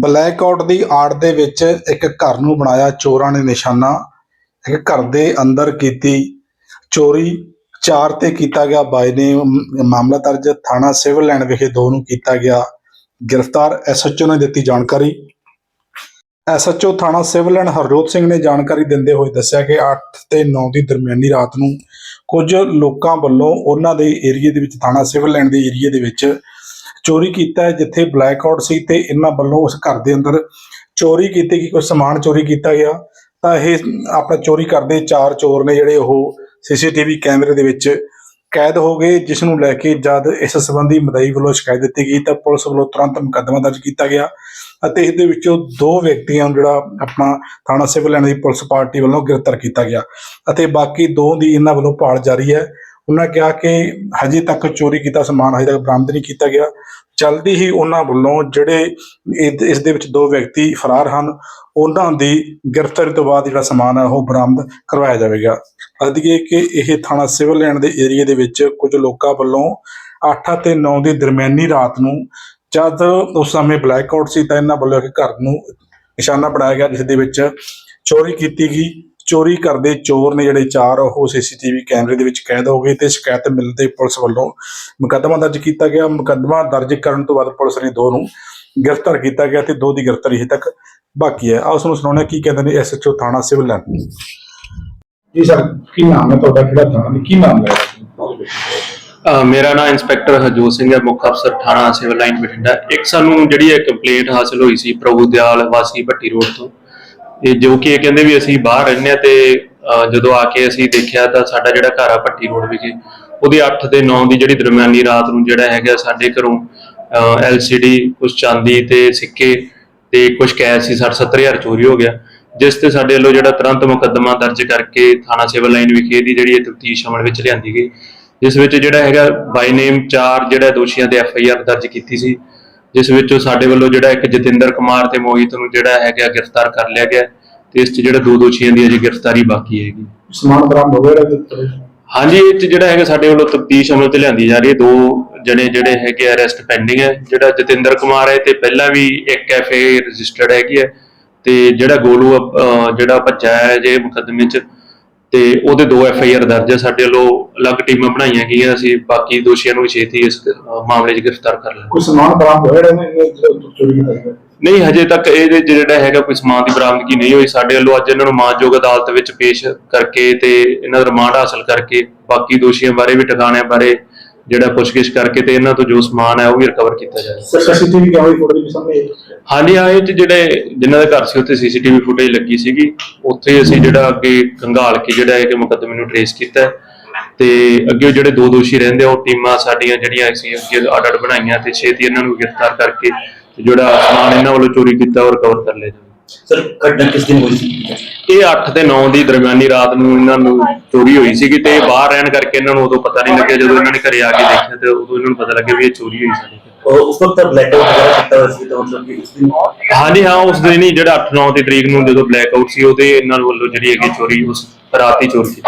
Black out the ਆੜ ਦੇ ਵਿੱਚ ਇੱਕ ਘਰ ਨੂੰ ਬਣਾਇਆ ਚੋਰਾਂ ਨੇ ਨਿਸ਼ਾਨਾ, ਇੱਕ ਘਰ ਦੇ ਅੰਦਰ ਕੀਤੀ ਚੋਰੀ। ਚਾਰ ਤੇ ਕੀਤਾ ਗਿਆ ਬਾਈ ਨੇ ਮਾਮਲਾ ਦਰਜ। ਥਾਣਾ ਸਿਵਲ ਲਾਈਨ ਵਿਖੇ ਦੋ ਨੂੰ ਕੀਤਾ ਗਿਆ ਗ੍ਰਿਫਤਾਰ। ਐਸਐਚਓ ਨੇ ਦਿੱਤੀ ਜਾਣਕਾਰੀ। ਐਸਐਚਓ ਥਾਣਾ ਸਿਵਲ ਲਾਈਨ ਹਰਜੋਤ ਸਿੰਘ ਨੇ ਜਾਣਕਾਰੀ ਦਿੰਦੇ ਹੋਏ ਦੱਸਿਆ ਕਿ 8 ਤੇ 9 ਦੀ ਦਰਮਿਆਨੀ ਰਾਤ ਨੂੰ ਕੁਝ ਲੋਕਾਂ ਵੱਲੋਂ ਉਹਨਾਂ ਦੇ ਏਰੀਏ ਦੇ ਵਿੱਚ, ਥਾਣਾ ਸਿਵਲ ਲਾਈਨ ਦੇ ਏਰੀਏ ਦੇ ਵਿੱਚ ਚੋਰੀ ਕੀਤਾ ਹੈ, ਜਿੱਥੇ ਬਲੈਕ ਆਊਟ ਸੀ ਤੇ ਇਹਨਾਂ ਵੱਲੋਂ ਉਸ ਘਰ ਦੇ ਅੰਦਰ ਚੋਰੀ ਕੀਤੀ ਗਈ ਕੁਝ ਸਮਾਨ ਚੋਰੀ ਕੀਤਾ ਗਿਆ। ਤਾਂ ਇਹ ਆਪਣਾ ਚੋਰੀ ਕਰਦੇ ਚਾਰ ਚੋਰ ਨੇ ਜਿਹੜੇ ਉਹ ਸੀਸੀਟੀਵੀ ਕੈਮਰੇ ਦੇ ਵਿੱਚ ਕੈਦ ਹੋ ਗਏ, ਜਿਸ ਨੂੰ ਲੈ ਕੇ ਜਦ ਇਸ ਸੰਬੰਧੀ ਮਦਈ ਵੱਲੋਂ ਸ਼ਿਕਾਇਤ ਦਿੱਤੀ ਗਈ ਤਾਂ ਪੁਲਿਸ ਵੱਲੋਂ ਤੁਰੰਤ ਮੁਕੱਦਮਾ ਦਰਜ ਕੀਤਾ ਗਿਆ ਅਤੇ ਇਸ ਦੇ ਵਿੱਚੋਂ ਦੋ ਵਿਅਕਤੀਆਂ ਨੂੰ ਜਿਹੜਾ ਆਪਣਾ ਥਾਣਾ ਸਿਵਲ ਲਾਈਨ ਦੀ ਪੁਲਿਸ ਪਾਰਟੀ ਵੱਲੋਂ ਗ੍ਰਿਫਤਾਰ ਕੀਤਾ ਗਿਆ ਅਤੇ ਬਾਕੀ ਦੋ ਦੀ ਇਹਨਾਂ ਵੱਲੋਂ ਭਾਲ ਜਾਰੀ ਹੈ। ਉਹਨਾਂ ਕਿਹਾ ਕਿ ਹਜੇ ਤੱਕ ਚੋਰੀ ਕੀਤਾ ਸਮਾਨ ਹਜੇ ਤੱਕ ਬਰਾਮਦ ਨਹੀਂ ਕੀਤਾ ਗਿਆ। ਜਲਦੀ ਹੀ ਉਹਨਾਂ ਵੱਲੋਂ ਜਿਹੜੇ ਇਹ- ਇਸ ਦੇ ਵਿੱਚ ਦੋ ਵਿਅਕਤੀ ਫਰਾਰ ਹਨ, ਉਹਨਾਂ ਦੀ ਗ੍ਰਿਫਤਾਰੀ ਤੋਂ ਬਾਅਦ ਜਿਹੜਾ ਸਮਾਨ ਹੈ ਉਹ ਬਰਾਮਦ ਕਰਵਾਇਆ ਜਾਵੇਗਾ। ਅਦਿਏ ਕਿ ਇਹ ਥਾਣਾ ਸਿਵਲ ਲੈਣ ਦੇ ਏਰੀਏ ਦੇ ਵਿੱਚ ਕੁਝ ਲੋਕਾਂ ਵੱਲੋਂ 8 ਅਤੇ 9 ਦੀ ਦਰਮਿਆਨੀ ਰਾਤ ਨੂੰ ਜਦ ਉਸ ਸਮੇਂ ਬਲੈਕ ਆਊਟ ਸੀ ਤਾਂ ਇਹਨਾਂ ਵੱਲੋਂ ਇੱਕ ਘਰ ਨੂੰ ਨਿਸ਼ਾਨਾ ਬਣਾਇਆ ਗਿਆ, ਜਿਸ ਦੇ ਵਿੱਚ ਚੋਰੀ ਕੀਤੀ ਗਈ। ਚੋਰੀ ਕਰਦੇ ਚੋਰ ਨੇ ਜਿਹੜੇ ਚਾਰ ਉਹ ਸੀਸੀਟੀਵੀ ਕੈਮਰੇ ਦੇ ਵਿੱਚ ਕੈਦ ਹੋ ਗਏ ਤੇ ਸ਼ਿਕਾਇਤ ਮਿਲਦੇ ਪੁਲਿਸ ਵੱਲੋਂ ਮੁਕੱਦਮਾ ਦਰਜ ਕੀਤਾ ਗਿਆ। ਮੁਕੱਦਮਾ ਦਰਜ ਕਰਨ ਤੋਂ ਬਾਅਦ ਪੁਲਿਸ ਨੇ ਦੋ ਨੂੰ ਗ੍ਰਿਫਤਾਰ ਕੀਤਾ ਗਿਆ ਤੇ ਦੋ ਦੀ ਗ੍ਰਿਫਤਾਰੀ ਹਜੇ ਤੱਕ ਬਾਕੀ ਹੈ। ਆਓ ਤੁਹਾਨੂੰ ਸੁਣਾਉਣਾ ਕੀ ਕਹਿੰਦੇ ਨੇ ਐਸਐਚਓ ਥਾਣਾ ਸਿਵਲ ਲਾਈਨ। ਜੀ ਸਰ ਕੀ ਨਾਮ ਹੈ ਤੁਹਾਡਾ? ਕਿਹੜਾ ਥਾਣਾ ਕੀ ਨਾਮ ਹੈ? ਮੇਰਾ ਨਾਮ ਇੰਸਪੈਕਟਰ ਹਰਜੋਤ ਸਿੰਘ ਹੈ ਮੁੱਖ ਅਫਸਰ ਥਾਣਾ ਸਿਵਲ ਲਾਈਨ ਬਠਿੰਡਾ। ਇੱਕ ਸਾਨੂੰ ਜਿਹੜੀ ਹੈ ਕੰਪਲੇਂਟ ਹਾਸਲ ਹੋਈ ਸੀ ਪ੍ਰਭੂ ਦਿਆਲ ਵਾਸੀ ਭੱਟੀ ਰੋਡ ਤੋਂ ਇਹ ਜੋ ਕਿ ਇਹ ਕਹਿੰਦੇ ਵੀ ਅਸੀਂ ਬਾਹਰ ਰਹਿੰਦੇ ਹਾਂ ਤੇ ਜਦੋਂ ਆ ਕੇ ਅਸੀਂ ਦੇਖਿਆ ਤਾਂ ਸਾਡਾ ਜਿਹੜਾ ਘਰ ਆ ਭੱਟੀ ਰੋਡ ਵਿਖੇ, ਉਹਦੀ 8 ਤੇ 9 ਦੀ ਜਿਹੜੀ ਦਰਮਿਆਨੀ ਰਾਤ ਨੂੰ ਜਿਹੜਾ ਹੈਗਾ ਸਾਡੇ ਘਰੋਂ ਐਲਸੀਡੀ ਕੁਝ ਚਾਂਦੀ ਤੇ ਸਿੱਕੇ ਤੇ ਕੁਝ ਕੈਸ਼ ਸੀ 60 70000 ਚੋਰੀ ਹੋ ਗਿਆ। ਜਿਸ ਤੇ ਸਾਡੇ ਵੱਲੋਂ ਜਿਹੜਾ ਤੁਰੰਤ ਮੁਕੱਦਮਾ ਦਰਜ ਕਰਕੇ ਥਾਣਾ ਸਿਵਲ ਲਾਈਨ ਵਿਖੇ ਦੀ ਜਿਹੜੀ ਤਫਤੀਸ਼ ਅਮਲ ਵਿੱਚ ਲਿਆਂਦੀ ਗਈ। ਜਿਸ ਵਿੱਚ ਜਿਹੜਾ ਹੈਗਾ ਬਾਈ ਨੇਮ ਚਾਰ ਜਿਹੜਾ ਦੋਸ਼ੀਆਂ ਤੇ ਐਫ ਆਈ ਆਰ ਦਰਜ ਕੀਤੀ ਸੀ। ਜਿਸ ਵਿੱਚੋਂ ਸਾਡੇ ਵੱਲੋਂ ਜਿਹੜਾ ਇੱਕ ਜਤਿੰਦਰ ਕੁਮਾਰ ਤੇ ਮੋਹਿਤ ਨੂੰ ਜਿਹੜਾ ਹੈਗਾ ਗ੍ਰਿਫਤਾਰ ਕਰ ਲਿਆ ਗਿਆ ਤੇ ਇਸ 'ਚ ਜਿਹੜੇ ਦੋ ਦੋਸ਼ੀਆਂ ਦੀ ਅਜੇ ਗ੍ਰਿਫਤਾਰੀ ਬਾਕੀ ਹੈਗੀ। ਸਮਾਨ ਬਰਾਮਦ ਹੋ ਗਿਆ ਇਹਦੇ ਉੱਤੇ? ਹਾਂਜੀ ਇਹ 'ਚ ਜਿਹੜਾ ਹੈਗਾ ਸਾਡੇ ਵੱਲੋਂ ਤਫਤੀਸ਼ ਅਮਲ ਤੇ ਲਿਆਂਦੀ ਜਾ ਰਹੀ ਹੈ। ਦੋ ਜਣੇ ਜਿਹੜੇ ਹੈਗੇ ਅਰੈਸਟ ਪੈਂਡਿੰਗ ਹੈ। ਜਿਹੜਾ ਜਤਿੰਦਰ ਕੁਮਾਰ ਹੈ ਤੇ ਪਹਿਲਾਂ ਵੀ ਇੱਕ ਐਫ ਆਈ ਰਜਿਸਟਰਡ ਹੈਗੀ ਹੈ ਤੇ ਜਿਹੜਾ ਗੋਲੂ ਅਹ, ਜਿਹੜਾ ਭੱਜਾ ਹੈ ਜੇ ਮੁਕੱਦਮੇ 'ਚ ਤੇ ਉਹਦੇ ਦੋ ਐਫ ਆਈ ਆਰ ਦਰਜ ਹੈ ਸਾਡੇ ਵੱਲੋਂ ਅਲੱਗ ਟੀਮਾਂ ਬਣਾਈਆਂ ਗਈਆਂ ਅਸੀਂ ਬਾਕੀ ਦੋਸ਼ੀਆਂ ਨੂੰ ਛੇਤੀ ਇਸ ਮਾਮਲੇ 'ਚ ਗ੍ਰਿਫਤਾਰ ਕਰ ਲਾਂਗੇ। ਕੋਈ ਸਮਾਨ ਬਰਾਮਦ ਹੋਇਆ ਇਹਨੇ ਨਹੀਂ ਹਜੇ ਤੱਕ ਇਹਦੇ ਜਿਹੜਾ ਹੈਗਾ ਕੋਈ ਸਮਾਨ ਦੀ ਬਰਾਮਦਗੀ ਨਹੀਂ ਹੋਈ। ਸਾਡੇ ਵੱਲੋਂ ਅੱਜ ਇਹਨਾਂ ਨੂੰ ਮਾਨਯੋਗ ਅਦਾਲਤ ਵਿੱਚ ਪੇਸ਼ ਕਰਕੇ ਤੇ ਇਹਨਾਂ ਦਾ ਰਿਮਾਂਡ ਹਾਸਲ ਕਰਕੇ ਬਾਕੀ ਦੋਸ਼ੀਆਂ ਬਾਰੇ ਵੀ ਟਿਕਾਣਿਆਂ ਬਾਰੇ ਜਿਹੜਾ ਪੁੱਛਗਿੱਛ ਕਰਕੇ ਤੇ ਇਹਨਾਂ ਤੋਂ ਜੋ ਸਮਾਨ ਹੈ ਉਹ ਵੀ ਰਿਕਵਰ ਕੀਤਾ ਜਾਏ ਸੀਸੀਟੀਵੀ ਕੈਮਰੇ ਫੋਟੋ ਵੀ ਸਾਹਮਣੇ। ਹਾਂਜੀ ਇਹ 'ਚ ਜਿਹੜੇ ਜਿਨ੍ਹਾਂ ਦੇ ਘਰ ਸੀ ਉੱਥੇ ਸੀਸੀਟੀਵੀ ਫੁਟੇਜ ਲੱਗੀ ਸੀਗੀ ਉੱਥੇ ਅਸੀਂ ਜਿਹੜਾ ਅੱਗੇ ਕੰਗਾਲ ਕੇ ਜਿਹੜਾ ਹੈ ਕਿ ਮੁਕੱਦਮੇ ਨੂੰ ਟ੍ਰੇਸ ਕੀਤਾ। ਤੇ ਅੱਗੇ ਜਿਹੜੇ ਦੋ ਦੋਸ਼ੀ ਰਹਿੰਦੇ ਉਹ ਟੀਮਾਂ ਸਾਡੀਆਂ ਜਿਹੜੀਆਂ ਅਸੀਂ ਅੱਗੇ ਆਰਡਰ ਬਣਾਈਆਂ ਤੇ ਛੇਤੀ ਇਹਨਾਂ ਨੂੰ ਗ੍ਰਿਫਤਾਰ ਕਰਕੇ ਤੇ ਜਿਹੜਾ ਸਮਾਨ ਇਹਨਾਂ ਵੱਲੋਂ ਚੋਰੀ ਕੀਤਾ ਉਹ ਰਿਕਵਰ ਕਰ ਲਿਆ ਜਾਵੇ ਸਰ ਘਟਨਾ ਕਿਸ ਦਿਨ ਹੋਈ ਸੀ ਇਹ 8 ਤੇ 9 ਦੀ ਦਰਮਿਆਨੀ ਰਾਤ ਨੂੰ ਇਹਨਾਂ ਨੂੰ ਚੋਰੀ ਹੋਈ ਸੀਗੀ ਤੇ ਇਹ ਬਾਹਰ ਰਹਿਣ ਕਰਕੇ ਇਹਨਾਂ ਨੂੰ ਉਦੋਂ ਪਤਾ ਨਹੀਂ ਲੱਗਿਆ ਜਦੋਂ ਇਹਨਾਂ ਨੇ ਘਰੇ ਆ ਕੇ ਦੇਖਿਆ ਤੇ ਉਦੋਂ ਇਹਨਾਂ ਨੂੰ ਪਤਾ ਲੱਗਿਆ ਵੀ ਇਹ ਚੋਰੀ ਹੋਈ। ਔਰ ਉਸ ਵਕਤ ਬਲੈਕ ਆਊਟ ਵਗੈਰਾ ਕੀਤਾ ਹੋਇਆ ਸੀ ਤਾਂ ਮਤਲਬ ਕਿ ਉਸ ਦਿਨ ਹਾਂਜੀ ਹਾਂ ਉਸ ਦਿਨ ਹੀ ਜਿਹੜਾ 8 9 ਦੀ ਤਰੀਕ ਨੂੰ ਜਦੋਂ ਬਲੈਕ ਆਊਟ ਸੀ ਉਹਦੇ ਇਹਨਾਂ ਵੱਲੋਂ ਜਿਹੜੀ ਹੈਗੀ ਚੋਰੀ ਉਸ ਰਾਤ ਹੀ ਚੋਰੀ ਕੀਤੀ